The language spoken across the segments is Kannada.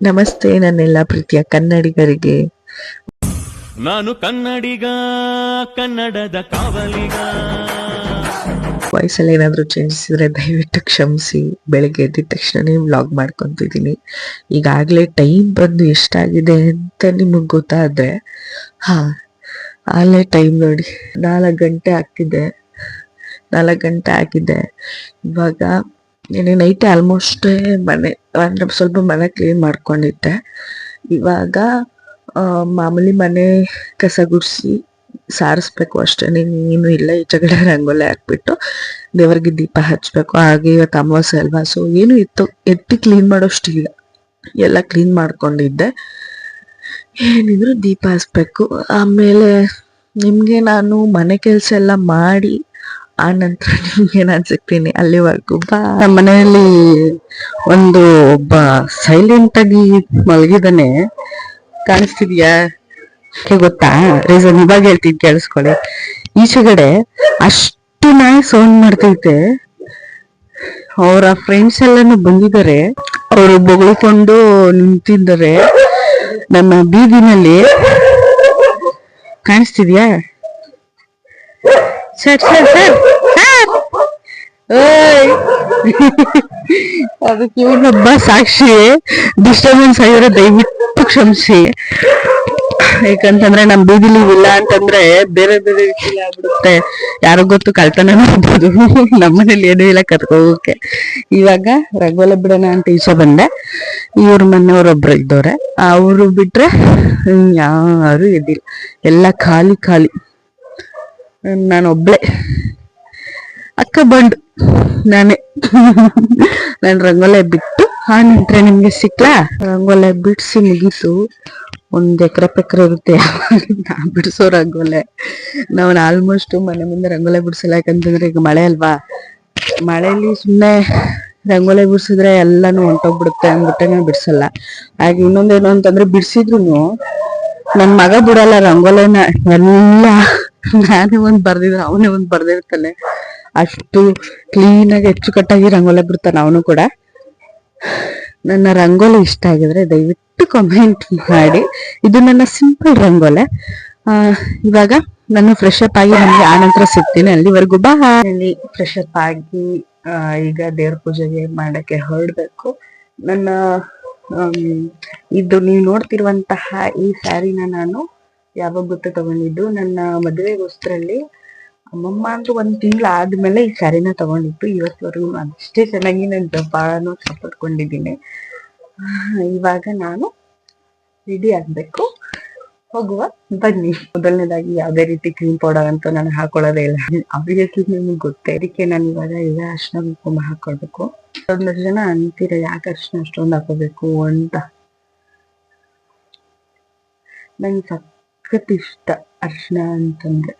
ನಮಸ್ತೆ ನನ್ನೆಲ್ಲ ಪ್ರೀತಿಯ ಕನ್ನಡಿಗರಿಗೆ. ನಾನು ಕನ್ನಡಿಗ ಕನ್ನಡದ ಕಾವಲಿಗ. ವಾಯ್ಸಲ್ಲಿ ಏನಾದರೂ ಚೇಂಜಸ್ ಇದ್ರೆ ದಯವಿಟ್ಟು ಕ್ಷಮಿಸಿ. ಬೆಳಗ್ಗೆ ಎದ್ದಿದ ತಕ್ಷಣನೇ ವ್ಲಾಗ್ ಮಾಡ್ಕೊತಿದ್ದೀನಿ. ಈಗಾಗಲೇ ಟೈಮ್ ಬಂದು ಎಷ್ಟಾಗಿದೆ ಅಂತ ನಿಮಗೆ ಗೊತ್ತಾದರೆ ಹಾ ಆಗಲೇ ಟೈಮ್ ನೋಡಿ. ನಾಲ್ಕು ಗಂಟೆ ಆಗ್ತಿದೆ. ನಾಲ್ಕು ಗಂಟೆ ಆಗಿದೆ. ಇವಾಗ ನೆನೆ ನೈಟ್ ಆಲ್ಮೋಸ್ಟ್ ಮನೆ ಅಂದ್ರೆ ಸ್ವಲ್ಪ ಮನೆ ಕ್ಲೀನ್ ಮಾಡ್ಕೊಂಡಿದ್ದೆ. ಇವಾಗ ಮಾಮೂಲಿ ಮನೆ ಕಸ ಗುಡಿಸಿ ಸಾರಿಸ್ಬೇಕು ಅಷ್ಟೇ. ಏನು ಇಲ್ಲ ಈಚೆಗಡೆ ರಂಗೋಲಿ ಹಾಕ್ಬಿಟ್ಟು ದೇವರಿಗೆ ದೀಪ ಹಚ್ಚಬೇಕು ಹಾಗೆ ಇವತ್ತು ಅಮಾವಾಸ್ಯೆ ಅಲ್ವಾ? ಸೊ ಏನು ಇತ್ತು ಎತ್ತಿ ಕ್ಲೀನ್ ಮಾಡೋಷ್ಟಿಲ್ಲ ಎಲ್ಲ ಕ್ಲೀನ್ ಮಾಡ್ಕೊಂಡಿದ್ದೆ. ಏನಿದ್ರು ದೀಪ ಹಚ್ಬೇಕು. ಆಮೇಲೆ ನಿಮಗೆ ನಾನು ಮನೆ ಕೆಲಸ ಎಲ್ಲ ಮಾಡಿ ಆ ನಂತರ ನಿಮ್ಗೆ ನಾನು ಸಿಗ್ತೀನಿ ಅಲ್ಲಿವರೆಗೂ ಬಾ. ನಮ್ಮ ಮನೆಯಲ್ಲಿ ಒಂದು ಒಬ್ಬ ಸೈಲೆಂಟ್ ಆಗಿ ಮಲಗಿದಾನೆ ಕಾಣಿಸ್ತಿದ್ಯಾ? ಗೊತ್ತಾ? ರೀಸನ್ ಇವಾಗ ಹೇಳ್ತೀನಿ, ಕೇಳಿಸ್ಕೊಳ್ಳಿ. ಈಚೆಗಡೆ ಅಷ್ಟು ನಾಯಿ ಸೌಂಡ್ ಮಾಡ್ತೈತೆ. ಅವರ ಫ್ರೆಂಡ್ಸ್ ಎಲ್ಲಾನು ಬಂದಿದ್ದಾರೆ. ಅವರು ಬೊಗಳ್ಕೊಂಡು ನಿಂತಿದ್ದಾರೆ. ನಮ್ಮ ಬೀದಿನಲ್ಲಿ. ಕಾಣಿಸ್ತಿದ್ಯಾ? ಸರ್ ಸರ್ ಸರ್ ಸರ್ ಅದಕ್ಕೆ ಇವನೊಬ್ಬ ಸಾಕ್ಷಿ ಡಿಸ್ಟರ್ಬೆನ್ಸ್ ಆಗಿರೋ ದಯವಿಟ್ಟು ಕ್ಷಮಿಸಿ. ಯಾಕಂತಂದ್ರೆ ನಮ್ ಬೀದಿಲಿ ಇಲ್ಲ ಅಂತಂದ್ರೆ ಬೇರೆ ಬೇರೆ ರೀತಿ ಆಗ್ಬಿಡುತ್ತೆ. ಯಾರೋ ಗೊತ್ತು ಕಳ್ತನ ಮಾಡ್ಬೋದು. ನಮ್ಮನೇಲಿ ಏನೂ ಇಲ್ಲ ಕರ್ಕೋಕೆ ಇವಾಗ ರಘುವಲ ಬಿಡೋಣ ಅಂತ ಈಚೆ ಬಂದೆ. ಇವ್ರ ಮನೆಯವ್ರೊಬ್ರು ಇದ್ದವ್ರೆ. ಅವರು ಬಿಟ್ರೆ ಯಾರು ಇದ್ದಿಲ್ಲ ಎಲ್ಲ ಖಾಲಿ ಖಾಲಿ. ನಾನು ಒಬ್ಳೆ ಅಕ್ಕ ಬಂಡು ನಾನೇ. ನಾನು ರಂಗೋಲೆ ಬಿಟ್ಟು ಆ ನಂತರ ನಿಮ್ಗೆ ಸಿಕ್ಲಾ? ರಂಗೋಲೆ ಬಿಡಿಸಿ ಮುಗೀತು. ಒಂದು ಎಕರೆ ಪೆಕ್ರೆ ಇರುತ್ತೆ ನಾ ಬಿಡಿಸೋ ರಂಗೋಲೆ. ನಾವು ಆಲ್ಮೋಸ್ಟ್ ಮನೆ ಮುಂದೆ ರಂಗೋಲೆ ಬಿಡಿಸಲ್ಲ. ಯಾಕಂತಂದ್ರೆ ಈಗ ಮಳೆ ಅಲ್ವಾ? ಮಳೆಯಲ್ಲಿ ಸುಮ್ಮನೆ ರಂಗೋಲೆ ಬಿಡಿಸಿದ್ರೆ ಎಲ್ಲಾನು ಹೊಂಟೋಗ್ಬಿಡುತ್ತೆ ಅಂದ್ಬಿಟ್ಟೆ ನಾನು ಬಿಡಿಸಲ್ಲ. ಹಾಗೆ ಇನ್ನೊಂದೇನು ಅಂತಂದ್ರೆ ಬಿಡಿಸಿದ್ರು ನನ್ನ ಮಗ ಬಿಡಲ್ಲ ರಂಗೋಲೆನ. ಎಲ್ಲ ನಾನೇ ಒಂದ್ ಬರ್ದಿದ್ರೆ ಅವನೇ ಒಂದ್ ಬರ್ದಿರ್ತಾನೆ. ಅಷ್ಟು ಕ್ಲೀನ್ ಆಗಿ ಅಚ್ಚುಕಟ್ಟಾಗಿ ರಂಗೋಲೆ ಬಿಡ್ತಾನೆ ಅವನು ಕೂಡ. ನನ್ನ ರಂಗೋಲಿ ಇಷ್ಟ ಆಗಿದ್ರೆ ದಯವಿಟ್ಟು ಕಮೆಂಟ್ ಮಾಡಿ. ಇದು ನನ್ನ ಸಿಂಪಲ್ ರಂಗೋಲೆ. ಆ, ಇವಾಗ ನಾನು ಫ್ರೆಶ್ ಅಪ್ ಆಗಿ ನಮ್ಗೆ ಆನಂತರ ಸಿಗ್ತೀನಿ. ಅಲ್ಲಿವರೆಗೂ ಬಾ ಫ್ರೆಶ್ ಅಪ್ ಆಗಿ ಈಗ ದೇವ್ರ ಪೂಜೆಗೆ ಮಾಡಕ್ಕೆ ಹೊರಡ್ಬೇಕು. ನನ್ನ ಇದು ನೀವು ನೋಡ್ತಿರುವಂತಹ ಈ ಸ್ಯಾರಿನ ನಾನು ಯಾವಾಗ ಗೊತ್ತ ತಗೊಂಡಿದ್ದು? ನನ್ನ ಮದುವೆಗೋಸ್ಕರಲ್ಲಿ ಅಮ್ಮಮ್ಮ ಅಂತೂ ಒಂದ್ ತಿಂಗ್ಳು ಆದ್ಮೇಲೆ ಈ ಸ್ಯಾರಿನ ತಗೊಂಡಿದ್ದು. ಇವತ್ತವರೆಗೂ ಅಷ್ಟೇ ಚೆನ್ನಾಗಿ ನಾನು ಬಹಳನು ಕಾಪಾಡ್ಕೊಂಡಿದ್ದೀನಿ. ಇವಾಗ ನಾನು ರೆಡಿ ಆಗ್ಬೇಕು. ಹೋಗುವ. ಬನ್ನಿ. ಮೊದಲನೇದಾಗಿ ಯಾವ್ದೇ ರೀತಿ ಕ್ರೀಮ್ ಪೌಡರ್ ಅಂತ ನಾನು ಹಾಕೊಳ್ಳೋದೇ ಇಲ್ಲ. ಆಬ್ವಿಯಸ್ಲಿ ನಿಮ್ಗೆ ಗೊತ್ತೇ. ಅದಕ್ಕೆ ನಾನು ಇವಾಗ ಈಗ ಅರ್ಶನ ಕುಂಕುಮ ಹಾಕೊಳ್ಬೇಕು. ಒಂದಷ್ಟು ಜನ ಅಂತೀರ, ಯಾಕೆ ಅರ್ಶನ ಅಷ್ಟೊಂದು ಹಾಕೋಬೇಕು ಅಂತ. ನಂಗೆ ಸಖತ್ ಇಷ್ಟ ಅರ್ಶಿನ ಅಂತಂದ್ರೆ.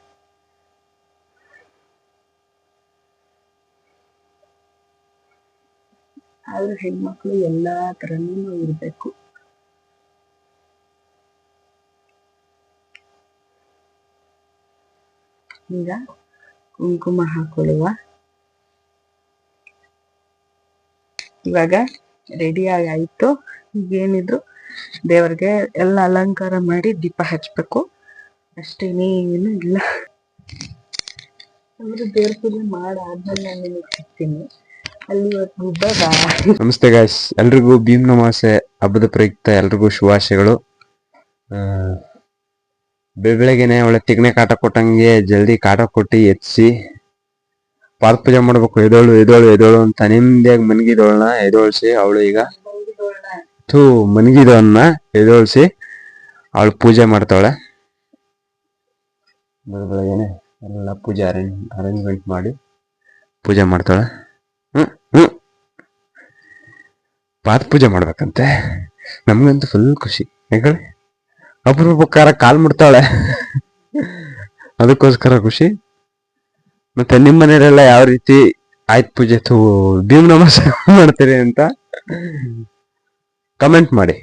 ಆದ್ರೆ ಹೆಣ್ಮಕ್ಳು ಎಲ್ಲಾ ತರನೂ ಇರ್ಬೇಕು. ಈಗ ಕುಂಕುಮ ಹಾಕೊಳ್ಳುವ. ಇವಾಗ ರೆಡಿ ಆಗಿ ಈಗ ಏನಿದ್ರು ದೇವ್ರಿಗೆ ಎಲ್ಲ ಅಲಂಕಾರ ಮಾಡಿ ದೀಪ ಹಚ್ಚಬೇಕು ಅಷ್ಟೇನೇನು ಇಲ್ಲ. ದೇವ್ರ ಪೂಜೆ ಮಾಡಾದ್ಮೇಲೆ ನಾನು ನಿಮಗೆ ಸಿಗ್ತೀನಿ. ನಮಸ್ತೆ ಗಾಯ್ಸ್ ಎಲ್ರಿಗೂ ಭೀಮ್ ನಮಾಸೆ ಹಬ್ಬದ ಪ್ರಯುಕ್ತ ಎಲ್ರಿಗೂ ಶುಭಾಶಯಗಳು. ಬೆಳಗ್ಗೆನೆ ಒಳ್ಳೆ ತಿಗ್ನೆ ಕಾಟ ಕೊಟ್ಟಂಗೆ ಜಲ್ದಿ ಕಾಟ ಕೊಟ್ಟು ಎತ್ಸಿ ಪಾದ ಪೂಜೆ ಮಾಡ್ಬೇಕು. ಎದೋಳು ಎದೋಳು ಎದೋಳು ಅಂತ ನಿಮ್ದೇ ಮನ್ಗಿದೋಳನ್ನ ಎದೋಳ್ಸಿ ಅವಳು ಈಗ ಥೂ ಮನಗಿದವನ್ನ ಎದೋಳಿಸಿ ಅವಳು ಪೂಜೆ ಮಾಡ್ತಾಳೆ ಬೆಳಗ್ಗೆ ಎಲ್ಲ ಪೂಜೆ ಅರೇಂಜ್, ಅರೇಂಜ್ಮೆಂಟ್ ಮಾಡಿ ಪೂಜೆ ಮಾಡ್ತಾಳೆ ಪಾದ ಪೂಜೆ ಮಾಡ್ಬೇಕಂತೆ. ನಮಗಂತೂ ಫುಲ್ ಖುಷಿ. ಯಾಕಂದ್ರೆ ಅಪರೂಪಕ್ಕಾರ ಕಾಲ್ ಮುಡ್ತಾಳೆ ಅದಕ್ಕೋಸ್ಕರ ಖುಷಿ. ಮತ್ತೆ ನಿಮ್ಮ ಮನೆಯವರೆಲ್ಲ ಯಾವ ರೀತಿ ಆಯ್ತು ಪೂಜೆ? ತು ಭೀಮ್ ನಮಸ್ಕಾರ ಮಾಡ್ತೀರಿ ಅಂತ. ಕಮೆಂಟ್ ಮಾಡಿ.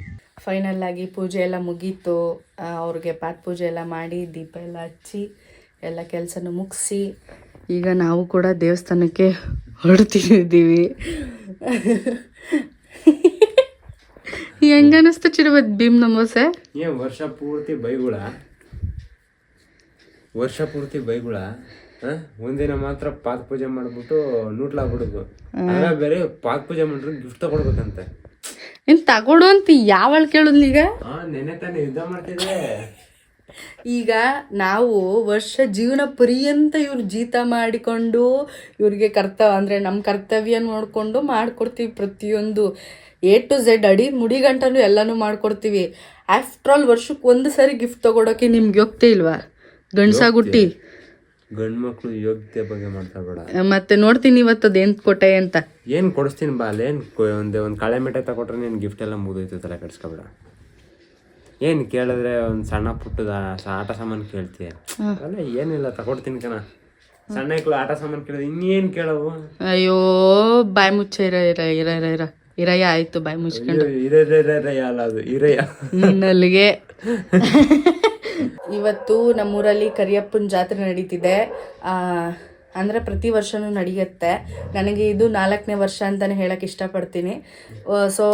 ಫೈನಲ್ ಆಗಿ ಪೂಜೆ ಎಲ್ಲ ಮುಗೀತು. ಅವ್ರಿಗೆ ಪಾತ್ ಪೂಜೆ ಎಲ್ಲ ಮಾಡಿ ದೀಪ ಎಲ್ಲ ಹಚ್ಚಿ ಎಲ್ಲ ಕೆಲಸನೂ ಮುಗಿಸಿ ಈಗ ನಾವು ಕೂಡ ದೇವಸ್ಥಾನಕ್ಕೆ ಹೊರಡ್ತಿದ್ದೀವಿ ಹೆಂಗ ಅನಿಸ್ತು ಚಿರುವತ್ ಭೀಮ್ ನಮೋಸೆ ಏ ವರ್ಷ ಪೂರ್ತಿ ಬೈಗುಳ. ವರ್ಷ ಪೂರ್ತಿ ಬೈಗುಳ? ಒಂದಿನ ಮಾತ್ರ ಪಾದ ಪೂಜೆ ಮಾಡ್ಬಿಟ್ಟು ನೂಟ್ಲಾಗ್ಬಿಡುದು. ಅದ್ರ ಬೇರೆ ಪಾದ ಪೂಜೆ ಮಾಡ್ರೆ ಗಿಫ್ಟ್ ತಗೊಡ್ಬೇಕಂತೆ ನೀನ್ ತಗೊಡು ಅಂತ ಯಾವಳ್ ಕೇಳುದ್ಲಿ ಈಗ? ಹಾ ನೆನೆ ತಾನೇ ಯುದ್ಧ ಮಾಡ್ತಿದ್ದೆ. ಈಗ ನಾವು ವರ್ಷ ಜೀವನ ಪರ್ಯಂತ ಇವ್ರು ಜೀತ ಮಾಡಿಕೊಂಡು ಇವ್ರಿಗೆ ಕರ್ತವ್ಯ ಅಂದರೆ ನಮ್ಮ ಕರ್ತವ್ಯ ನೋಡಿಕೊಂಡು ಮಾಡ್ಕೊಡ್ತೀವಿ ಪ್ರತಿಯೊಂದು ಎ ಟು ಝೆಡ್ ಅಡಿ ಮುಡಿ ಗಂಟನು ಎಲ್ಲನೂ ಮಾಡ್ಕೊಡ್ತೀವಿ. ಆಫ್ಟರ್ ಆಲ್ ವರ್ಷಕ್ಕೆ ಒಂದು ಸಾರಿ ಗಿಫ್ಟ್ ತಗೊಡೋಕೆ ನಿಮ್ಗೆ ಯೋಗ್ತೆ ಇಲ್ವಾ? ಗಂಡ್ಸಾಗುಟ್ಟಿ. ಗಂಡ್ ಮಕ್ಳು ಯೋಗ್ಯತೆ ಬಗ್ಗೆ ಮಾತಾಡಬೇಡ ಮತ್ತೆ ನೋಡ್ತೀನಿ ಇವತ್ತು ಅದೇನ್ ಕೊಟ್ಟೆ ಅಂತ. ಏನ್ ಕೊಡಿಸ್ತೀನಿ ಬಾ ಏನ್ ಕೊ- ಒಂದ್ ಒಂದ್ ಕಳೆ ಮಿಠಾಯಿ ತಗೊಟ್ರೆ ನೀನ್ ಗಿಫ್ಟ್ ಎಲ್ಲ ಮುಗಿದೋಯ್ತು ತಲೆ ಕಟ್ಸ್ಕೊಬೇಡ ಏನ್ ಕೇಳಿದ್ರೆ ಒಂದ್ ಸಣ್ಣ ಪುಟ್ಟದ ಆಟ ಸಾಮಾನು ಕೇಳ್ತೀಯ. ಅಲ್ಲ ಏನಿಲ್ಲ ತಗೊಡ್ತೀನಿ ಕಣ. ಸಣ್ಣ ಮಕ್ಳು ಆಟ ಸಾಮಾನು ಕೇಳಿದ್ರೆ ಇನ್ನೇನ್ ಕೇಳವು? ಅಯ್ಯೋ ಬಾಯ್ ಮುಚ್ಚ ಇರ ಇರ ಇರ ಇರ ಇರ. ಇರಯ್ಯ ಆಯ್ತು ಬಾಯ್ ಮುಚ್ಕೊಂಡು. ಇರ ಅಲ್ಲ ಅದು ಇರಯ್ಯ. ನಲ್ಲಿಗೆ ಇವತ್ತು ನಮ್ಮೂರಲ್ಲಿ ಕರಿಯಪ್ಪನ ಜಾತ್ರೆ ನಡೀತಿದೆ. ಅಂದರೆ ಪ್ರತಿ ವರ್ಷವೂ ನಡೆಯುತ್ತೆ. ನನಗೆ ಇದು ನಾಲ್ಕನೇ ವರ್ಷ ಅಂತಲೇ ಹೇಳೋಕ್ಕೆ ಇಷ್ಟಪಡ್ತೀನಿ. ಸೊ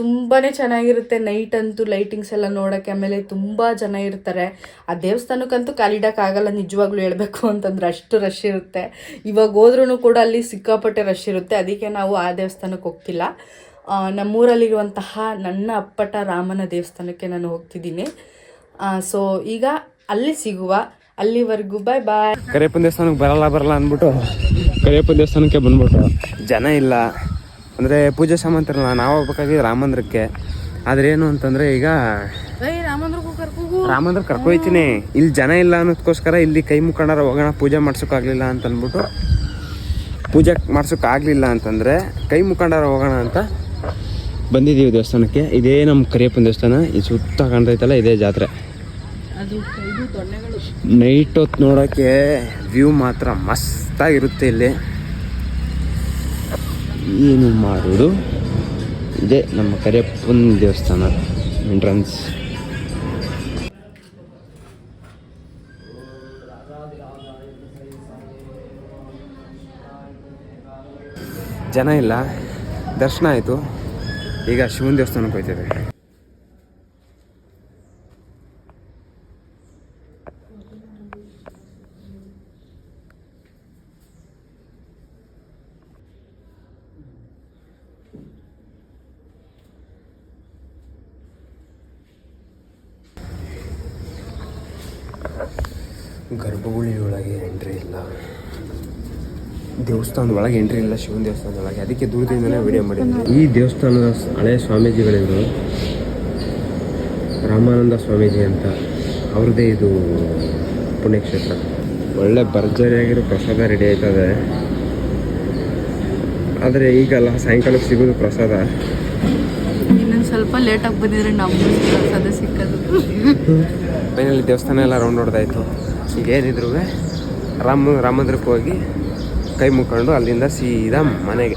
ತುಂಬಾ ಚೆನ್ನಾಗಿರುತ್ತೆ ನೈಟ್ ಅಂತೂ ಲೈಟಿಂಗ್ಸ್ ಎಲ್ಲ ನೋಡೋಕ್ಕೆ. ಆಮೇಲೆ ತುಂಬ ಜನ ಇರ್ತಾರೆ. ಆ ದೇವಸ್ಥಾನಕ್ಕಂತೂ ಕಾಲಿಡೋಕ್ಕಾಗಲ್ಲ, ನಿಜವಾಗ್ಲೂ ಹೇಳಬೇಕು ಅಂತಂದ್ರೆ ಅಷ್ಟು ರಶ್ ಇರುತ್ತೆ. ಇವಾಗ ಹೋದ್ರೂ ಕೂಡ ಅಲ್ಲಿ ಸಿಕ್ಕಾಪಟ್ಟೆ ರಶ್ ಇರುತ್ತೆ. ಅದಕ್ಕೆ ನಾವು ಆ ದೇವಸ್ಥಾನಕ್ಕೆ ಹೋಗ್ತಿಲ್ಲ. ನಮ್ಮೂರಲ್ಲಿರುವಂತಹ ನನ್ನ ಅಪ್ಪಟ ರಾಮನ ದೇವಸ್ಥಾನಕ್ಕೆ ನಾನು ಹೋಗ್ತಿದ್ದೀನಿ. ಸೊ ಈಗ ಅಲ್ಲಿ ಸಿಗುವ ಅಲ್ಲಿವರೆಗೂ ಬಾಯ್ ಬಾಯ್ ಕರಿಯಪ್ಪನ ದೇವಸ್ಥಾನಕ್ಕೆ ಬರಲ್ಲ ಬರಲ್ಲ ಅಂದ್ಬಿಟ್ಟು ಕರಿಯಪ್ಪನ ದೇವಸ್ಥಾನಕ್ಕೆ ಬಂದ್ಬಿಟ್ಟು. ಜನ ಇಲ್ಲ. ಅಂದರೆ ಪೂಜೆ ಸಾಮಂತರಲ್ಲ ತರಲ್ಲ ನಾವು ಹೋಗ್ಬೇಕಾಗಿದ್ದು ರಾಮಂದ್ರಕ್ಕೆ ಆದ್ರೆ ಏನು ಅಂತಂದ್ರೆ ಈಗ ರಾಮಂದ್ರ ಕರ್ಕೊಯ್ತೀನಿ ಇಲ್ಲಿ ಜನ ಇಲ್ಲ ಅನ್ನೋದಕ್ಕೋಸ್ಕರ ಇಲ್ಲಿ ಕೈ ಮುಖಂಡರ ಹೋಗೋಣ ಪೂಜೆ ಮಾಡ್ಸೋಕ್ಕಾಗಲಿಲ್ಲ ಅಂತ ಅಂದ್ಬಿಟ್ಟು ಪೂಜೆ ಮಾಡ್ಸೋಕ್ಕಾಗಲಿಲ್ಲ ಅಂತಂದರೆ ಕೈ ಮುಖಂಡರ ಹೋಗೋಣ ಅಂತ ಬಂದಿದ್ದೀವಿ ದೇವಸ್ಥಾನಕ್ಕೆ. ಇದೇ ನಮ್ಮ ಕರಿಯಪ್ಪನ ದೇವಸ್ಥಾನ. ಈ ಸುತ್ತ ಕಾಣ್ತೈತಲ್ಲ ಇದೇ ಜಾತ್ರೆ. ನೈಟ್ ಹೊತ್ತು ನೋಡೋಕ್ಕೆ ವ್ಯೂ ಮಾತ್ರ ಮಸ್ತಾಗಿರುತ್ತೆ ಇಲ್ಲಿ. ಏನು ಮಾಡೋದು? ಇದೇ ನಮ್ಮ ಕರಿಯಪ್ಪನ ದೇವಸ್ಥಾನ ಎಂಟ್ರೆನ್ಸ್ ಜನ ಇಲ್ಲ. ದರ್ಶನ ಆಯಿತು. ಈಗ ಶಿವನ ದೇವಸ್ಥಾನಕ್ಕೆ ಹೋಗ್ತೇವೆ ಗರ್ಭಗುಳಿ ಒಳಗೆ ಎಂಟ್ರಿ ಇಲ್ಲ. ದೇವಸ್ಥಾನದ ಒಳಗೆ ಎಂಟ್ರಿ ಇಲ್ಲ ಶಿವನ ದೇವಸ್ಥಾನದ ಒಳಗೆ ಅದಕ್ಕೆ ದೂರದಿಂದಲೇ ವಿಡಿಯೋ ಮಾಡಿದ್ವಿ ಈ ದೇವಸ್ಥಾನದ ಹಳೆ ಹಳೆಯ ಸ್ವಾಮೀಜಿಗಳಿದ್ರು. ರಾಮಾನಂದ ಸ್ವಾಮೀಜಿ ಅಂತ. ಅವ್ರದ್ದೇ ಇದು ಪುಣ್ಯಕ್ಷೇತ್ರ. ಒಳ್ಳೆ ಭರ್ಜರಿಯಾಗಿರೋ ಪ್ರಸಾದ ರೆಡಿ ಆಯ್ತದೆ. ಆದರೆ ಈಗಲ್ಲ ಸಾಯಂಕಾಲಕ್ಕೆ ಸಿಗೋದು ಪ್ರಸಾದ. ಇನ್ನೊಂದು ಸ್ವಲ್ಪ ಲೇಟಾಗಿ ಬಂದಿದ್ರೆ ನಾವು ಪ್ರಸಾದ ಸಿಕ್ಕದು. ಫೈನಲಿ ದೇವಸ್ಥಾನ ಎಲ್ಲ ರೌಂಡ್ ಹೊಡೆದಾಯ್ತು. ಈಗ ಏನಿದ್ರು ರಾಮ ರಾಮಂದ್ರಕ್ಕೆ ಹೋಗಿ ಕೈ ಮುಕ್ಕೊಂಡು ಅಲ್ಲಿಂದ ಸೀದಾ ಮನೆಗೆ.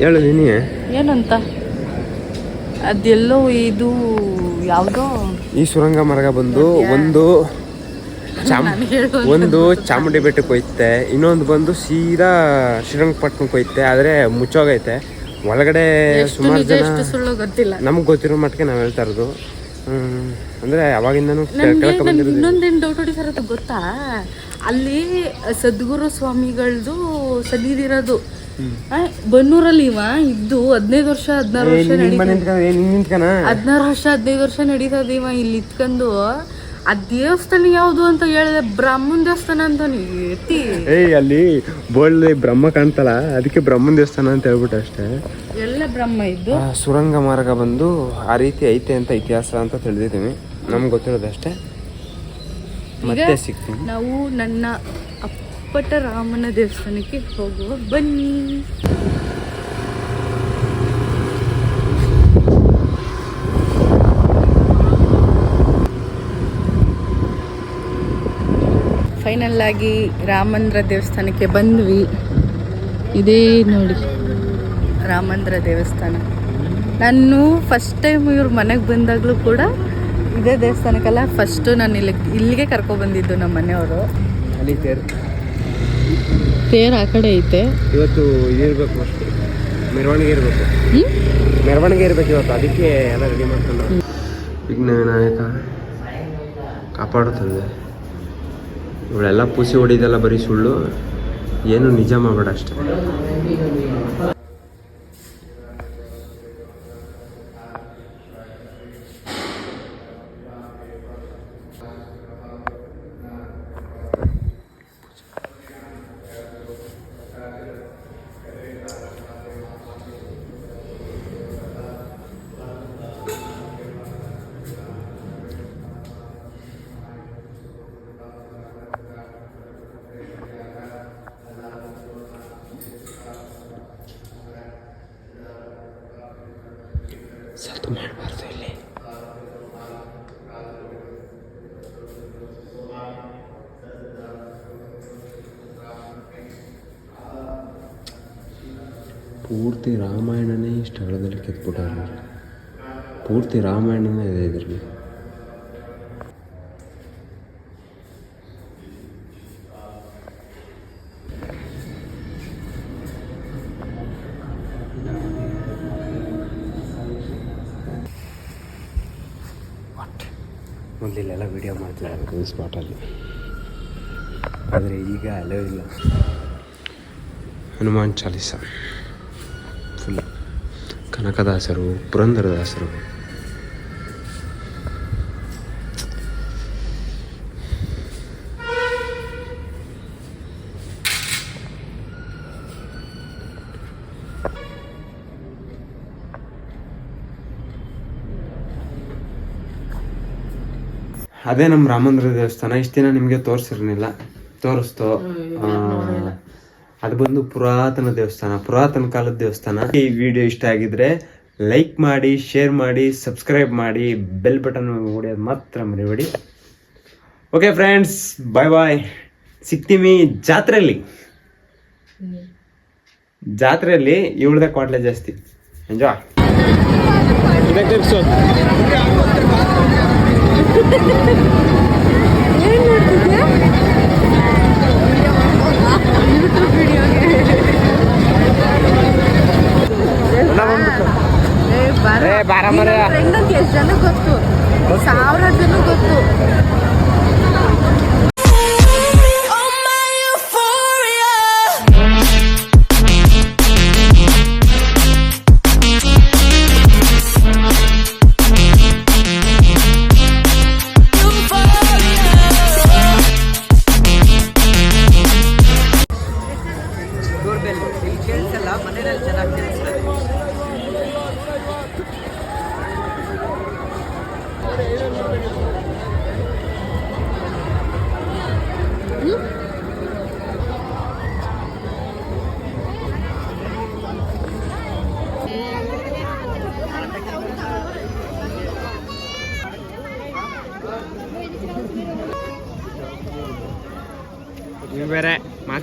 ಹೇಳು ನೀನೇ ಏನಂತ? ಅದೆಲ್ಲೋ ಇದು ಯಾವುದೋ? ಈ ಸುರಂಗ ಮಾರ್ಗ ಬಂದು ಒಂದು ಚಾಮ್ ಒಂದು ಚಾಮುಂಡಿ ಬೆಟ್ಟಕ್ಕೆ ಹೋಯ್ತೆ. ಇನ್ನೊಂದು ಬಂದು ಸೀದಾ ಶ್ರೀರಂಗಪಟ್ಟಣಕ್ಕೆ ಹೋಯ್ತೆ. ಆದರೆ ಮುಚ್ಚೋಗೈತೆ. ಒಳಗಡೆ ಸುಮಾರು ಜನ ಗೊತ್ತಿಲ್ಲ. ನಮ್ಗೆ ಗೊತ್ತಿರೋ ಮಟ್ಟಿಗೆ ನಾವು ಹೇಳ್ತಾ ಇರೋದು. ಅಂದ್ರೆ ಅವಾಗಿಂದನೂ ಇನ್ನೊಂದೇನು ಡೌಟ್ ಹೊಡಿತಾರದು ಗೊತ್ತಾ? ಅಲ್ಲಿ ಸದ್ಗುರು ಸ್ವಾಮಿಗಳದು ಸಲೀದಿರೋದು ಬನ್ನೂರಲ್ಲಿ ಇವ ಇದ್ದು ಹದಿನೈದು ವರ್ಷ ಹದಿನಾರು ವರ್ಷ ಹದಿನಾರು ವರ್ಷ ಹದಿನೈದು ವರ್ಷ ನಡೀತದ ಇವ ಇಲ್ಲಿ ಇತ್ಕೊಂಡು ಆ ದೇವಸ್ಥಾನ ಯಾವುದು ಅಂತ ಹೇಳಿದೆ ಬ್ರಾಹ್ಮಣ ದೇವಸ್ಥಾನ ಅಂತ ಎತ್ತಿ ಏಯ್ ಅಲ್ಲಿ ಬೋಲ್ಡ್ ಬ್ರಹ್ಮ ಕಾಣ್ತಲ್ಲ ಅದಕ್ಕೆ ಬ್ರಹ್ಮನ್ ದೇವಸ್ಥಾನ ಅಂತ ಹೇಳ್ಬಿಟ್ಟು ಅಷ್ಟೇ. ಎಲ್ಲ ಬ್ರಹ್ಮ ಇದ್ದು ಸುರಂಗ ಮಾರ್ಗ ಬಂದು ಆ ರೀತಿ ಐತೆ ಅಂತ ಇತಿಹಾಸ ಅಂತ ತಿಳಿದಿದ್ದೀವಿ ನಮ್ಗೆ ಗೊತ್ತಿರೋದಷ್ಟೇ ಮತ್ತೆ ಸಿಗ್ತೀನಿ. ನಾವು ನನ್ನ ಅಪ್ಪಟ ರಾಮನ ದೇವಸ್ಥಾನಕ್ಕೆ ಹೋಗುವ. ಬನ್ನಿ. ಫೈನಲ್ ಆಗಿ ರಾಮಂದ್ರ ದೇವಸ್ಥಾನಕ್ಕೆ ಬಂದ್ವಿ. ಇದೇ ನೋಡಿ. ರಾಮಂದ್ರ ದೇವಸ್ಥಾನ. ನಾನು ಫಸ್ಟ್ ಟೈಮ್ ಇವ್ರ ಮನೆಗೆ ಬಂದಾಗಲೂ ಕೂಡ ಇದೇ ದೇವಸ್ಥಾನಕ್ಕೆಲ್ಲ ಫಸ್ಟು ನಾನು ಇಲ್ಲಿ ಇಲ್ಲಿಗೆ ಕರ್ಕೊಬಂದಿದ್ದು ನಮ್ಮ ಮನೆಯವರು. ಅಲ್ಲಿ ತೇರು. ತೇರು ಆ ಕಡೆ ಐತೆ. ಇವತ್ತು ಇರಬೇಕು ಅಷ್ಟೇ. ಮೆರವಣಿಗೆ ಇರಬೇಕು. ಮೆರವಣಿಗೆ ಇರಬೇಕು ಇವತ್ತು. ಅದಕ್ಕೆ ಎಲ್ಲ ರೆಡಿ ಮಾಡ್ಕೊಂಡು ವಿಘ್ನ ವಿನಾಯಕ ಕಾಪಾಡು ತಂದೆ ಇವಳೆಲ್ಲ ಪೂಸಿ ಹೊಡಿದೆಲ್ಲ ಬರೀ ಸುಳ್ಳು. ಏನು ನಿಜ ಮಾಡಬೇಡ ಅಷ್ಟೇ. ಪೂರ್ತಿ ರಾಮಾಯಣನೇ ಇಷ್ಟು ಹಳದಲ್ಲಿ ಕೆತ್ಬಿಟ್ಟಾರೆ. ಪೂರ್ತಿ ರಾಮಾಯಣನೇ ಇದೆ ಇದರಲ್ಲಿ. ಮೊದಲಿಲ್ಲೆಲ್ಲ ವಿಡಿಯೋ ಮಾಡ್ತಿದ್ದಾರೆ ಸ್ಪಾಟಲ್ಲಿ ಆದರೆ ಈಗ ಅಲೋ ಇಲ್ಲ. ಹನುಮಾನ್ ಚಾಲೀಸ. ಕನಕದಾಸರು ಪುರಂದರದಾಸರು. ಅದೇ ನಮ್ಮ ರಾಮಂದ್ರ ದೇವಸ್ಥಾನ ಇಷ್ಟು ದಿನ ನಿಮಗೆ ತೋರಿಸಿರ್ಲಿಲ್ಲ. ತೋರಿಸ್ತು. ಅದು ಬಂದು ಪುರಾತನ ದೇವಸ್ಥಾನ ಪುರಾತನ ಕಾಲದ ದೇವಸ್ಥಾನ. ಈ ವಿಡಿಯೋ ಇಷ್ಟ ಆಗಿದ್ರೆ ಲೈಕ್ ಮಾಡಿ ಶೇರ್ ಮಾಡಿ ಸಬ್ಸ್ಕ್ರೈಬ್ ಮಾಡಿ ಬೆಲ್ ಬಟನ್ ಹೊಡೆಯೋದು ಮಾತ್ರ ಮರಿಬೇಡಿ. ಓಕೆ ಫ್ರೆಂಡ್ಸ್ ಬಾಯ್ ಬಾಯ್ ಸಿಗ್ತೀವಿ ಜಾತ್ರೆಯಲ್ಲಿ. ಜಾತ್ರೆಯಲ್ಲಿ ಇವಳದ ಕ್ವಾಟ್ಲೆ ಜಾಸ್ತಿ. ಎಂಜಾಯ್ ಫ್ರೆಂಡ್ ಅಂತ ಎಷ್ಟು ಜನ ಗೊತ್ತು ಸಾವಿರ ಜನ ಗೊತ್ತು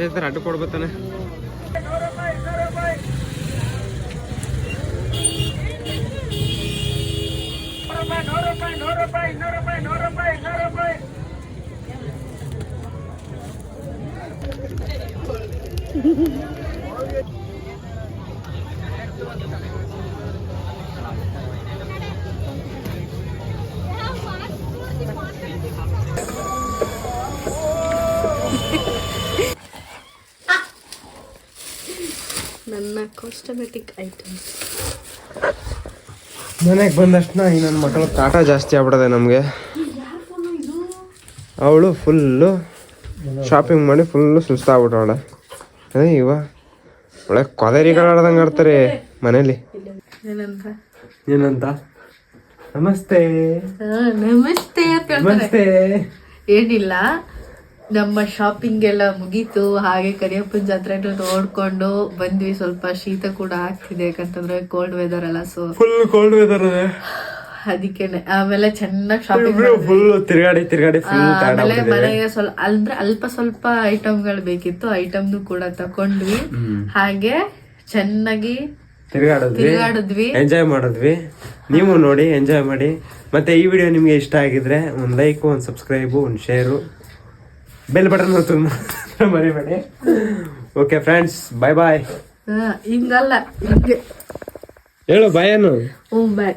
ಮಾತಾಡ್ತಾರೆ ಅಡ್ಡು ಕೊಡ್ಬತ್ತಾನೆ ನನ್ನ ಕಾಸ್ಟಮೆಟಿಕ್ ಐಟಮ್ಸ್ ಮನೆಗೆ ಬಂದಷ್ಟು ಈ ನನ್ನ ಮಕ್ಕಳು ಕಾಟ ಜಾಸ್ತಿ ಆಗ್ಬಿಡದೆ ನಮಗೆ. ಅವಳು ಫುಲ್ಲು ಶಾಪಿಂಗ್ ಮಾಡಿ ಫುಲ್ಲು ಸುಸ್ತಾಗ್ಬಿಟ್ಟವಳೆ ಅದೇ ಇವ ಒಳ್ಳೆ ಕೊದರಿಗಳಾಡ್ದಂಗೆ ಆಡ್ತಾರೆ ಮನೇಲಿ. ಏನಂತ? ನಮಸ್ತೆ. ನಮಸ್ತೆ. ಏನಿಲ್ಲ. ನಮ್ಮ ಶಾಪಿಂಗ್ ಎಲ್ಲ ಮುಗೀತು. ಹಾಗೆ ಕರಿಯಪ್ಪನ ಜಾತ್ರೆ ನೋಡ್ಕೊಂಡು ಬಂದ್ವಿ. ಸ್ವಲ್ಪ ಶೀತ ಕೂಡ ಆಗ್ತಿದೆ. ಯಾಕಂತಂದ್ರೆ ಕೋಲ್ಡ್ ವೆದರ್ ಅಲ್ಲ ಸೊ ಫುಲ್ ಕೋಲ್ಡ್ ವೆದರ್ ಇದೆ ಅದಕ್ಕೇನೆ. ಆಮೇಲೆ ಚೆನ್ನಾಗಿ ಶಾಪಿಂಗ್ ಫುಲ್ ತಿರ್ಗಾಡಿ ತಿರ್ಗಾಡಿ ಆಮೇಲೆ ಮನೆಗೆ ಸ್ವಲ್ಪ ಅಂದ್ರೆ ಅಲ್ಪ ಸ್ವಲ್ಪ ಐಟಮ್ಗಳು ಬೇಕಿತ್ತು. ಐಟಮ್ನು ಕೂಡ ತಕೊಂಡ್ವಿ. ಹಾಗೆ ಚೆನ್ನಾಗಿ ತಿರ್ಗಾಡಿದ್ವಿ. ತಿರುಗಾಡಿದ್ವಿ. ಎಂಜಾಯ್ ಮಾಡಿದ್ವಿ. ನೀವು ನೋಡಿ ಎಂಜಾಯ್ ಮಾಡಿ. ಮತ್ತೆ ಈ ವಿಡಿಯೋ ನಿಮಗೆ ಇಷ್ಟ ಆಗಿದ್ರೆ ಒಂದು ಲೈಕ್ ಒಂದು ಸಬ್ಸ್ಕ್ರೈಬು ಒಂದು ಶೇರು ಬೆಲ್ ಬಟನ್ ತುಂಬ ಮರಿಬೇಡಿ. ಓಕೆ ಫ್ರೆಂಡ್ಸ್ ಬಾಯ್ ಬಾಯ್ ಹಾ ಹಿಂಗಲ್ಲ ಹಿಂಗೆ. ಹೇಳು ಏನು ಹ್ಞೂ ಬಾಯ್